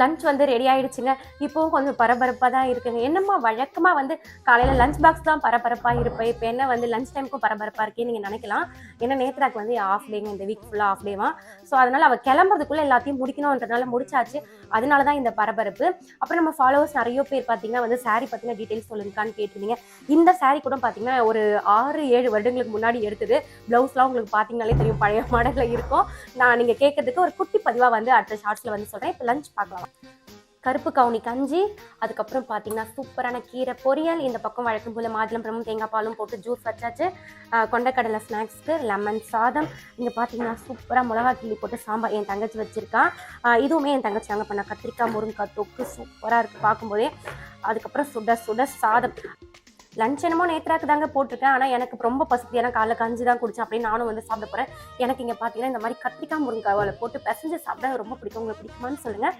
Lunch வந்து ready ஆயிடுச்சுங்க. இப்போவும் கொஞ்சம் பரபரப்பாக தான் இருக்குங்க. என்னம்மா வழக்கமாக வந்து காலையில் லஞ்ச் பாக்ஸ் தான் பரபரப்பாக இருப்பேன். இப்போ என்ன வந்து லஞ்ச் டைமுக்கும் பரபரப்பாக இருக்கேன்னு நீங்கள் நினைக்கலாம். ஏன்னா நேத்ராக்கு வந்து ஆஃப் டேங்க இந்த வீக் ஃபுல்லாக ஆஃப் டேவா ஸோ அதனால் அவள் கிளம்புறதுக்குள்ளே எல்லாத்தையும் முடிக்கணுன்றதுனால முடிச்சாச்சு. அதனால தான் இந்த பரபரப்பு. அப்புறம் நம்ம ஃபாலோவர்ஸ் நிறைய பேர் பார்த்தீங்கன்னா வந்து சாரி பற்றின டீட்டெயில்ஸ் சொல்லுங்கக்கான்னு கேட்டிருந்தீங்க. இந்த சாரி கூட பார்த்தீங்கன்னா ஒரு ஆறு ஏழு வருடங்களுக்கு முன்னாடி எடுத்தது. ப்ளவுஸ்லாம் உங்களுக்கு பார்த்தீங்கனாலே தெரியும். பழைய மாடலில் இருக்கும். நான் நீங்கள் கேட்கறதுக்கு ஒரு குட்டி பதிவாக வந்து அடுத்த ஷார்ட்ஸில் வந்து சொல்கிறேன் இப்போ லஞ்ச் பார்க்கலாம். கருப்பு கவுனி கஞ்சி அதுக்கப்புறம் பார்த்தீங்கன்னா சூப்பரான கீரை பொரியல் இந்த பக்கம் வழக்கம் போல் மாதுளம்பழமும் தேங்காய் பாலும் போட்டு ஜூஸ் வச்சாச்சு. கொண்டக்கடலை ஸ்நாக்ஸ்க்கு லெமன் சாதம். இங்கே பார்த்தீங்கன்னா சூப்பராக மிளகா கிள்ளி போட்டு சாம்பார் என் தங்கச்சி வச்சுருக்கான் இதுவுமே என் தங்கச்சி நாங்கள் பண்ண. கத்திரிக்காய் முருங்கைக்காய் தொக்கு சூப்பராக இருக்குது பார்க்கும்போதே அதுக்கப்புறம் சுட சுட சாதம். லஞ்ச் என்னமோ நேத்ராக்கு தாங்க போட்டிருக்கேன். ஆனால் எனக்கு ரொம்ப பசிக்கு ஏன்னா காலைல கஞ்சி தான் குடிச்சேன். அப்படின்னு நானும் வந்து சாப்பிட போகிறேன் எனக்கு இங்கே பார்த்தீங்கன்னா இந்த மாதிரி கத்திரிக்காய் முருங்கைக்காய் போட்டு பிசைஞ்சு சாப்பிட ரொம்ப பிடிக்கும். உங்களுக்கு பிடிக்குமான்னு சொல்லுங்கள்